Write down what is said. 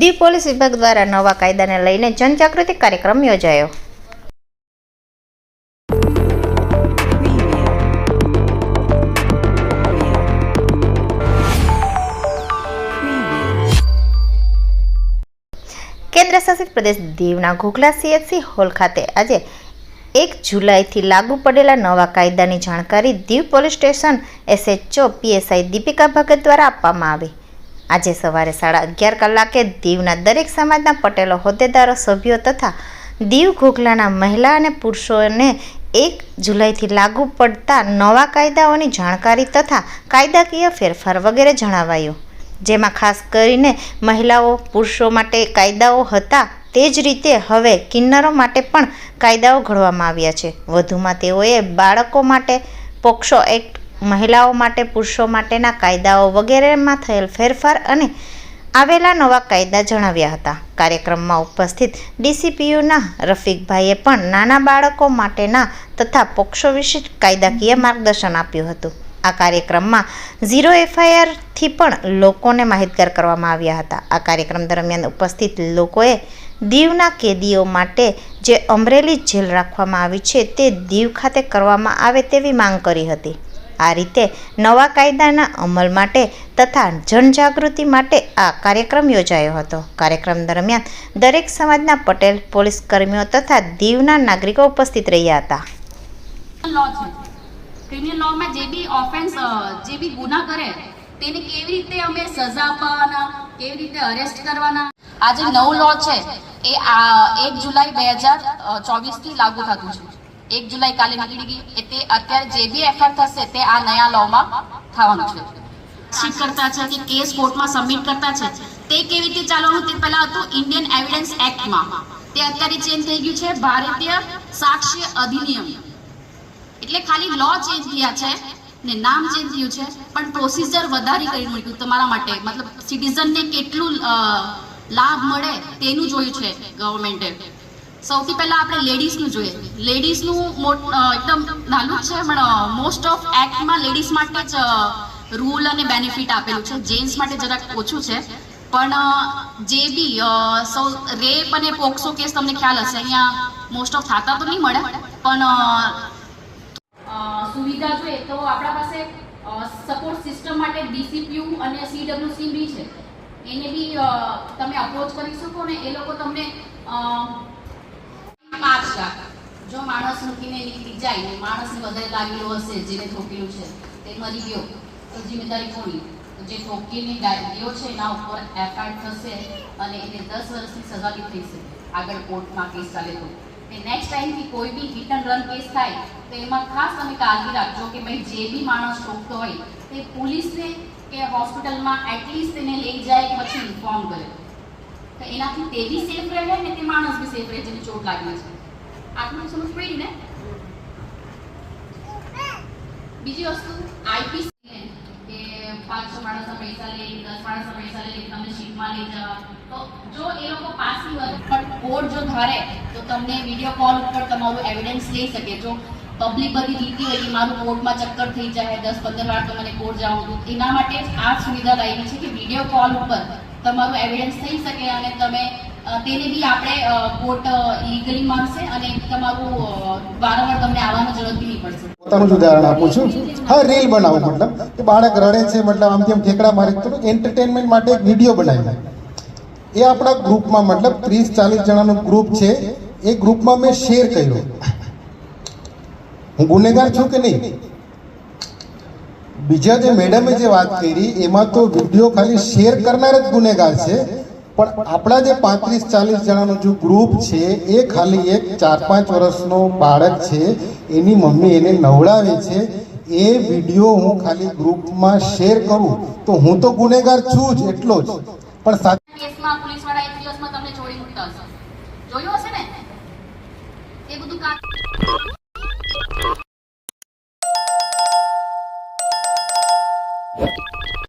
Diu police વિભાગ દ્વારા નવા કાયદાને લઈને જનજાગૃતિ કાર્યક્રમ યોજાયો. કેન્દ્ર શાસિત પ્રદેશ દીવના ઘોઘલા સીએચસી હોલ ખાતે આજે એક જુલાઈથી લાગુ પડેલા નવા કાયદાની જાણકારી Diu police station SHO PSI Dipika Bhagat દ્વારા આપવામાં આવી. આજે સવારે સાડા અગિયાર કલાકે દીવના દરેક સમાજના પટેલો, હોદ્દેદારો, સભ્યો તથા દીવ ઘોઘલાના મહિલા અને પુરુષોને એક જુલાઈથી લાગુ પડતા નવા કાયદાઓની જાણકારી તથા કાયદાકીય ફેરફાર વગેરે જણાવાયું. જેમાં ખાસ કરીને મહિલાઓ, પુરુષો માટે કાયદાઓ હતા તે જ રીતે હવે કિન્નરો માટે પણ કાયદાઓ ઘડવામાં આવ્યા છે. વધુમાં તેઓએ બાળકો માટે પોક્સો એક્ટ મહિલાઓ માટે, પુરુષો માટેના કાયદાઓ વગેરેમાં થયેલ ફેરફાર અને આવેલા નવા કાયદા જણાવ્યા હતા. કાર્યક્રમમાં ઉપસ્થિત ડીસીપીયુના રફીકભાઈએ પણ નાના બાળકો માટેના તથા પોક્સો વિશે કાયદાકીય માર્ગદર્શન આપ્યું હતું. આ કાર્યક્રમમાં ઝીરો એફઆઈઆરથી પણ લોકોને માહિતગાર કરવામાં આવ્યા હતા. આ કાર્યક્રમ દરમિયાન ઉપસ્થિત લોકોએ દીવના કેદીઓ માટે જે અમરેલી જેલ રાખવામાં આવી છે તે દીવ ખાતે કરવામાં આવે તેવી માંગ કરી હતી. આ રીતે નવા કાયદાના અમલ માટે તથા જનજાગૃતિ માટે આ કાર્યક્રમ યોજાયો હતો. કાર્યક્રમ દરમિયાન દરેક સમાજના પટેલ, પોલીસ કર્મીઓ તથા દીવના નાગરિકો ઉપસ્થિત રહ્યા હતા. ક્રિમિનલ લોમાં જે બી ઓફેન્સ જે બી ગુના કરે, તેને કેવી રીતે અમે સજા આપવાના કેવી રીતે અરેસ્ટ કરવાના? આજે નવું લો છે. એ એક જુલાઈ બે હજાર ચોવીસથી લાગુ થતું છે. એક જુલાઈ કાલે નીકળી ગઈ તે અત્યારે જે બી એફઆર થશે તે આ નયા લોમાં થવાનું છે. કરતા છે કે કેસ કોર્ટમાં સબમિટ કરતા છે. તે કેવી રીતે ચાલવાનું તે પહેલા હતું ઇન્ડિયન એવિડન્સ એક્ટમાં તે અત્યારે ચેન્જ થઈ ગયું છે ભારતીય સાક્ષ્ય અધિનિયમ. એટલે ખાલી લો ચેન્જ થયા છે ને નામ ચેન્જ થયું છે, પણ પ્રોસિજર વધારી કરી મૂક્યું તમારા માટે. મતલબ સિટીઝનને કેટલું લાભ મળે તેનું જોયું છે ગવર્મેન્ટે સૌથી પહેલા આપણે લેડીઝનું જોઈએ. લેડીઝનું એકદમ નાનું છે, પણ મોસ્ટ ઓફ એક્ટમાં લેડીઝ માટે જ રૂલ અને બેનિફિટ આપેલું છે. જેન્ટ્સ માટે જરાક ઓછું છે. પણ જે બી સૌ રેપ અને પોક્સો કેસ તમને ખ્યાલ હશે. અહીંયા મોસ્ટ ઓફ થતા તો નહીં મળે, પણ સુવિધા જોઈએ તો આપણા પાસે સપોર્ટ સિસ્ટમ માટે ડીસીપીયુ અને સીડબ્લ્યુસી બી છે. એને બી તમે અપ્રોચ કરી શકો ને એ લોકો તમને જો માણસ મૂકીને નીકળી જાય ને માણસને વધારે લાગેલું હશે, જેને ઠોકેલું છે, તે મરી ગયો, તો જિમ્મેદારી કોની? તો જે ઠોકીને ગયો છે, એના ઉપર એફઆઈઆર થશે અને એને દસ વર્ષની સજા બી થઈ શકે. આગળ કોર્ટમાં કેસ ચાલે તો. ને નેક્સ્ટ ટાઈમથી કોઈ બી હિટ એન્ડ રન કેસ થાય, તો એમાં ખાસ તમે કાળજી રાખજો કે ભાઈ જે બી માણસ ઠોકતો હોય, તે પોલીસને કે હોસ્પિટલમાં એટલીસ્ટ તેને લઈ જાય પછી ઇન્ફોર્મ કરે. તો એનાથી તે બી સેફ રહે ને તે માણસ બી સેફ રહે જેને ચોટ લાગી છે. આટલું સમજ પડી ને? બીજી વસ્તુ આઈપીસી કે પાંચસો માણસના પૈસા લે, દસ માણસના પૈસા લે તમને શીટમાં લઈ જવા. તો જો એ લોકો હોય, પણ કોર્ટ જો ધારે, તો તમને વીડિયો કોલ ઉપર તમારું એવિડન્સ લઈ શકે. જો પબ્લિક બધી જીતી હોય, કે મારું કોર્ટમાં ચક્કર થઈ જાય, દસ પંદર વાર તો મને કોર્ટ જવું હતું એના માટે આ સુવિધા લાવી છે કે વીડિયો કોલ ઉપર તમારું એવિડન્સ થઈ શકે અને તમે તેને બી આપણે કોર્ટ લીગલી માંગશે અને તમારું વારંવાર તમને આવવાનું જરૂરત નહીં પડશે. પોતાનું જ ઉદાહરણ આપું છું. હા, રીલ બનાવો, મતલબ કે બાળક રડે છે, મતલબ આમ તેમ ઠેકડા મારે થોડુંક એન્ટરટેનમેન્ટ માટે એક વીડિયો બનાવી એ આપણા ગ્રુપમાં મતલબ ત્રીસ, ચાલીસ જણાનું ગ્રુપ છે. એ ગ્રુપમાં મેં શેર કર્યો. હું ગુનેગાર છું કે નહીં? બીજા જે મેડમે જે વાત કરી, એમાં તો વીડિયો ખાલી શેર કરનાર જ ગુનેગાર છે. પણ આપણા જે પાંત્રીસ, ચાલીસ જણાનું જે ગ્રુપ છે, એ ખાલી એક ચાર, પાંચ વર્ષનો બાળક છે, એની મમ્મી એને નવડાવે છે, એ વીડિયો હું ખાલી ગ્રુપમાં શેર કરું, તો હું તો ગુનેગાર છું જ, એટલો જ. પણ સાથે કેસમાં, પોલીસવાળા એક દિવસમાં તમને છોડી મૂકતા હશે. જોયું હશે ને? એ બધું